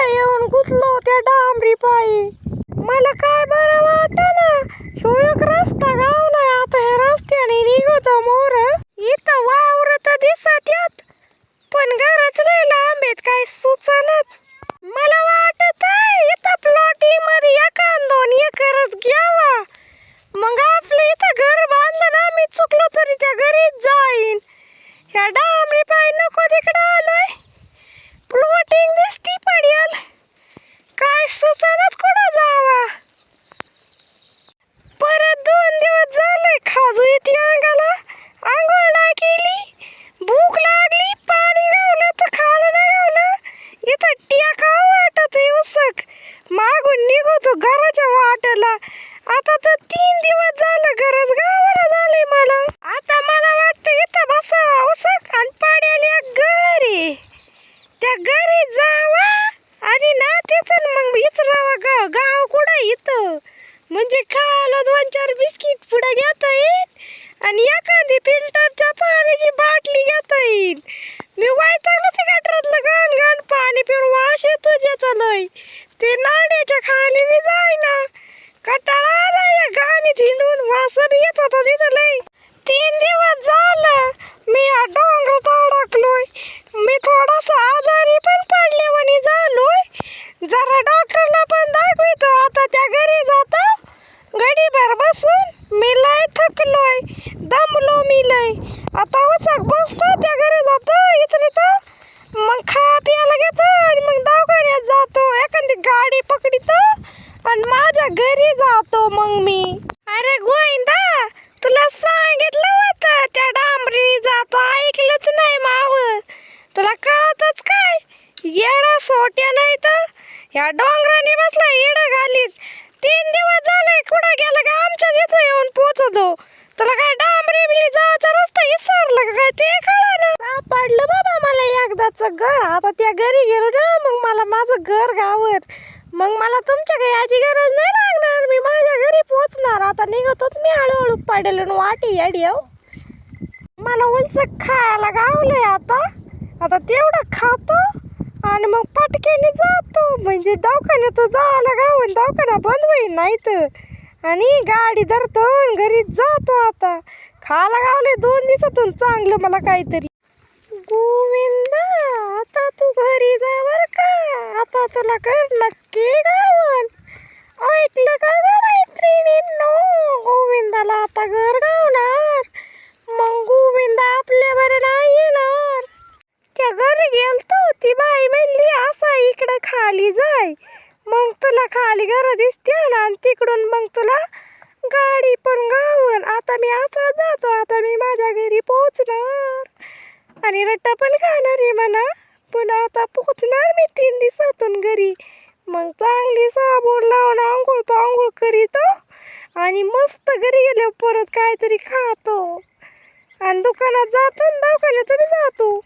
इथं येऊन गुतलो त्या डांबरी पायी? मला काय बरं वाटना? ह्यो एक रस्ता गावला आता ह्या रस्त्याने निघतो मोर. इथं वावर तर दिसत येत पण घरच लय लांब आहेत काय सुचनच मला वाटत इथं प्लॉटी मध्ये एकान दोन एकरच घ्यावा. मग आपलं इथं घर बांधलं ना मी चुकलो तरी त्या घरीच जाईन. ह्या डांबरी पाय नको तिकडं आलोय प्लॉटिंग दिसती पडेल काय कुठं जावा? परत दोन दिवस झाले खाजू येते अंगाला. आंघोळ नाही केली. भूक लागली पाणी गावलं तर खालं नाही गावलं. इथं टेका वाटत उसक. मागून निघतो घराच्या वाटेला. आता तर तीन दिवस झालं गरज गावाला झाले मला. आता मला वाटतं इथं बसावा उसक आणि पाड्याला एक घरी. त्या घरी जावा. आणि ना तिथं मग विचारावा गाव गाव कुठं इथं? म्हणजे खायला दोन चार बिस्किट पुढे घेता येईल आणि एखादी फिल्टरच्या पाण्याची बाटली घेता येईल. मी वैतागलो ते गटरातलं घाण घाण पाणी पिऊन वास येतो ज्याचा लय ते नाड्याच्या खाली मी जायना कटाळा आला या गाणी हिंडून. वास बी येत होता तिथं लय. तीन दिवस झालं मी या डोंगरात अडकलोय मी थोडासा आजारी पण पडले म्हणे झालोय जरा डॉक्टरला पण दाखवितो आता त्या घरी जातो गडीभर बसून मी लय दमलो मी लय आता उचक बसतो त्या घरी जातो इथं तर मग खा प्यायला घेतो आणि मग दवाखान्यात जातो. एखादी गाडी पकडितो आणि माझ्या घरी जातो मग मी. अरे गोविंदा तुला सांगितलं होतं त्या डांबरी जातो ऐकलंच नाही माव. तुला कळतच काय? येडा सोट्या नाही तर? ह्या डोंगराने बसला येडा घालीच तीन दिवस झाले कुठं गेलं का आमच्या तिथं येऊन पोचतो तुला काय डांबरी बिली जायचा रस्ता विसरला का काय ते कळा ना सापडलं बाबा मला एकदाच घर आता त्या घरी गेलो ना मग मला माझं घर गावर मग मला तुमच्या काही याची गरज नाही लागणार. मी माझ्या घरी पोचणार. आता निघतोच मी हळूहळू पडेल वाटी याडी हो मला उलस खायला गावलंय आता. आता तेवढं खातो आणि मग पटकेने जातो. म्हणजे दवाखान्यात जायला गावून दवाखाना बंद होईल नाही तर आणि गाडी धरतो घरी जातो आता. खायला गावले दोन दिवसातून चांगलं मला काहीतरी. गोविंदा आता तू घरी जा बर का. आता तुला कर नक्की गावन ऐकलं का ग मैत्रिणींनो गोविंदाला आता घर गावणार मग गोविंद आपल्या बरं नाही येणार त्या घरी गेलतो ती बाई म्हणली असा इकडं खाली जाय. मग तुला खाली घरं दिसते ना आणि तिकडून मग तुला गाडी पण गावन आता मी असा जातो आता मी माझ्या घरी पोहोचणार. आणि रट्टा पण खाणार आहे म्हणा. पण आता पोहोचणार मी तीन दिवसातून घरी. मग चांगली साबण लावून आंघोळ पांघोळ करीतो हो. आणि मस्त घरी गेल्यावर परत काहीतरी खातो. आणि दुकानात जातो आणि दवाखान्यात तुम्ही जातो.